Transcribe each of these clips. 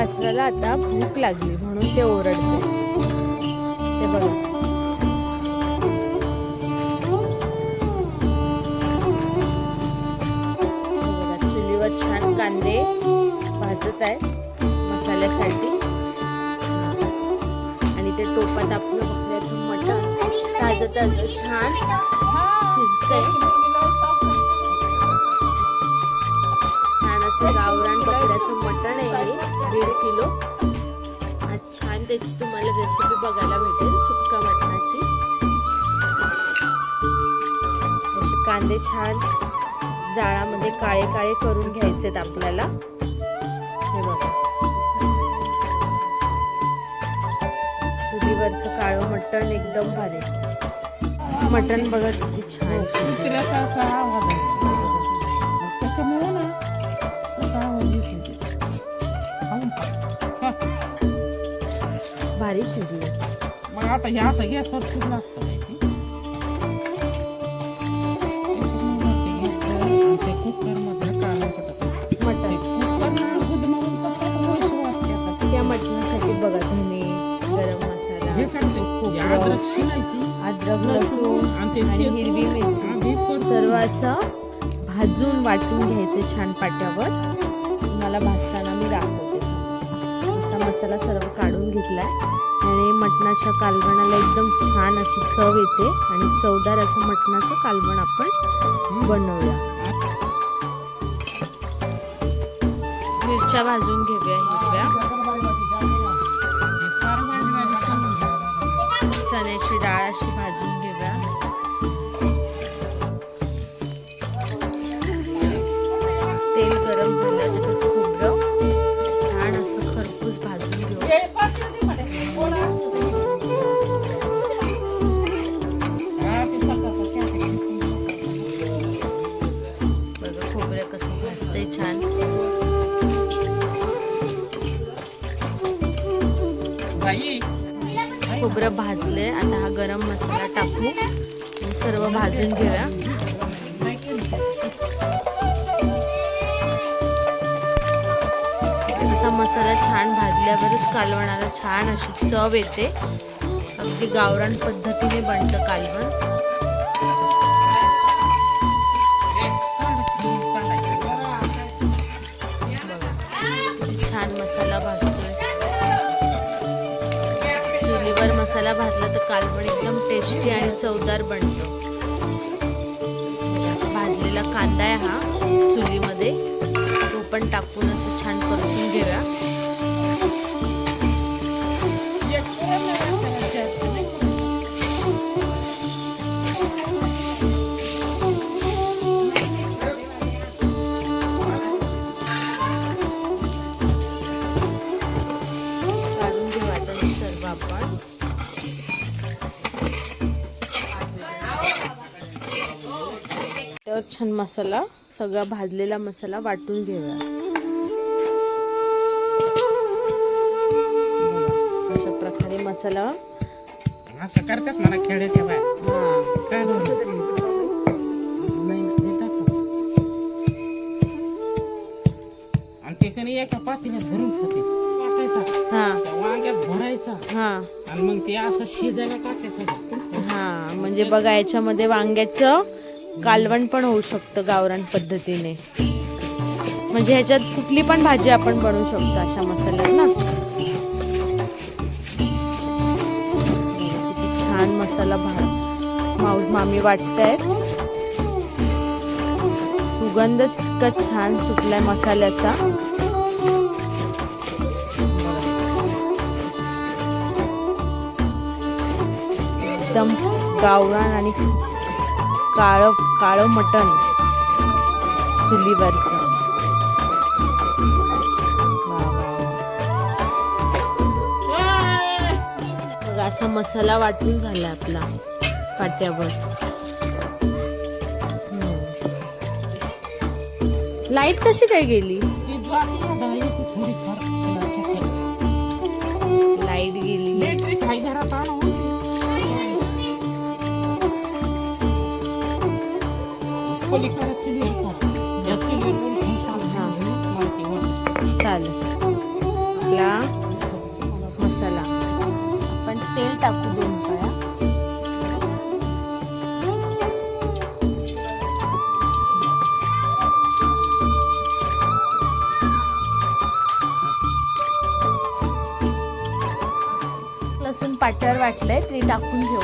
वासराला आता भूक लागली म्हणून ते ओरडते. ते बघा. चुलीवर छान कांदे भाजत आहे मसाल्यासाठी. आणि ते टोपात आपलं बकऱ्याचं मटण. ताजं ताजं छान शिजतंय. असं गावरान बकऱ्याचं मटण आहे दीड किलो. आज छान त्याची तुम्हाला रेसिपी बघायला भेटेल सुक्का मटणाची. असे कांदे छान जाळामध्ये काळे काळे करून घ्यायचेत आपल्याला. हे बघा. चुलीवरचं काळं मटण एकदम भारी. मटण बघा किती छान. भारी शिजले. मग आता हे असं गॅसवर शिजलं असतं ते ते कुकरमध्ये काढून. मटण कुकरला गुदमरून तसं वैशिष्ट्य असते आता. त्या मटणासाठी बघा धने गरम मसाला हे काय ते? खोबरं, हे अद्रक शिनायची अद्रक लसूण आणि ते आणि ठेचून हिरवी मिरची. आधी परतून सर्व असं भाजून वाटून घ्यायचे छान पाट्यावर. तुम्हाला भाजताना मी दाखवते. असा मसाला सर्व काढून घेतला आहे आणि मटणाच्या कालवणाला एकदम छान अशी चव येते. आणि चवदार असं मटणाचं कालवण आपण बनवूया. मिरच्या भाजून घेऊया हिरव्या. चण्याची डाळ अशी भाजून घेऊया. तेल गरम झालं त्याच्यात खोबरं खोबरं भाजले आता हा गरम मसाला टाकू. सर्व भाजून घेऊया. असा मसाला छान भाजल्यावरच कालवणाला छान अशी चव येते. अगदी गावरान पद्धतीने बनतं कालवण. चुलीवर मसाला भाजला तर कालवण एकदम टेस्टी आणि चवदार बनतो. भाजलेला कांदा आहे हा चुलीमध्ये. तो पण टाकून असं छान परतून घेऊया. त्यावर छान मसाला सगळा भाजलेला मसाला वाटून घेऊया. अशा प्रकारे मसाला. असं करतात मला खेड्याच्या बाय हा काय. आणि ते कधी एका पातीला भरून ठेवते टाकायचा हा. त्या वांग्यात भरायचा. हा. आणि मग ते असं शिजायला टाकायचं. हा म्हणजे बघा याच्यामध्ये वांग्याचं कालवण पण होऊ शकतं गावरान पद्धतीने. म्हणजे ह्याच्यात कुठली पण भाजी आपण बनवू शकतो अशा मसाल्यात ना. किती छान मसाला भा माऊ मामी वाटतायत सुगंधच इतका छान सुटलाय मसाल्याचा. एकदम गावरान आणि काळं काळं मटण. चुलीवरचं. वा, बघा असा मसाला वाटून झाला आपला पाट्यावर. लाइट कशी काय गेली? पलीकडे या चुलीवरून पण चालेल आपला मसाला आपण तेल टाकू दोन पळ्या लसूण पाट्यावर वाटलंय ते टाकून घेऊ.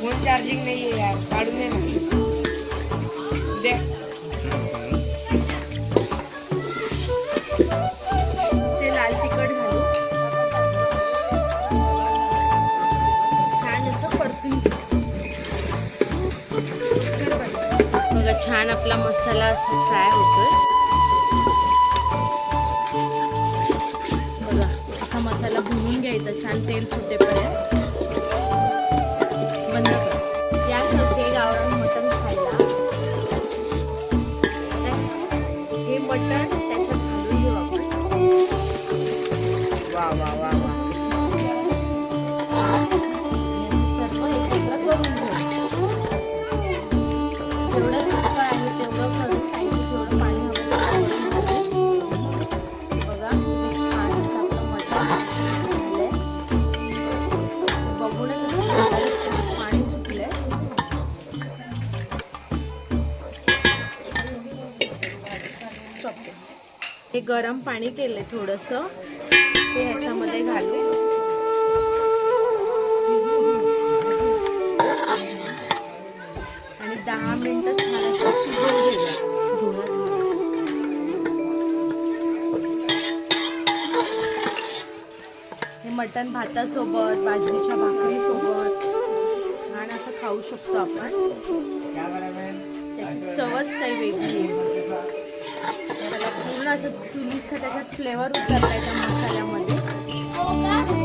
फोन चार्जिंग नाही आहे यार काढून दे ना. दे. ते लाल तिखट घालू. छान असं परतून बघा छान आपला मसाला असं फ्राय होतोय. बघा असा मसाला भुनून घ्यायचा छान तेल सुटेपर्यंत हे गरम पाणी केले थोडंसं. ते ह्याच्यामध्ये घालू. आणि दहा मिनिटं हे मटण भातासोबत बाजरीच्या भाकरीसोबत छान असं खाऊ शकतो आपण. त्याची चवच काही वेगळी आहे. पूर्ण असं चुलीचा त्याच्यात फ्लेवर उतरलाय त्या मसाल्यामध्ये.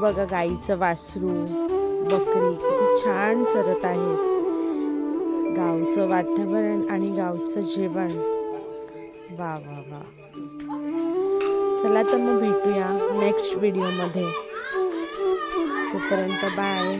बघा गाईचं वासरू बकरी किती छान चरत आहेत. गावचं वातावरण आणि गावचं जेवण. वा वा वा. चला तर मग भेटूया नेक्स्ट व्हिडिओमध्ये तोपर्यंत बाय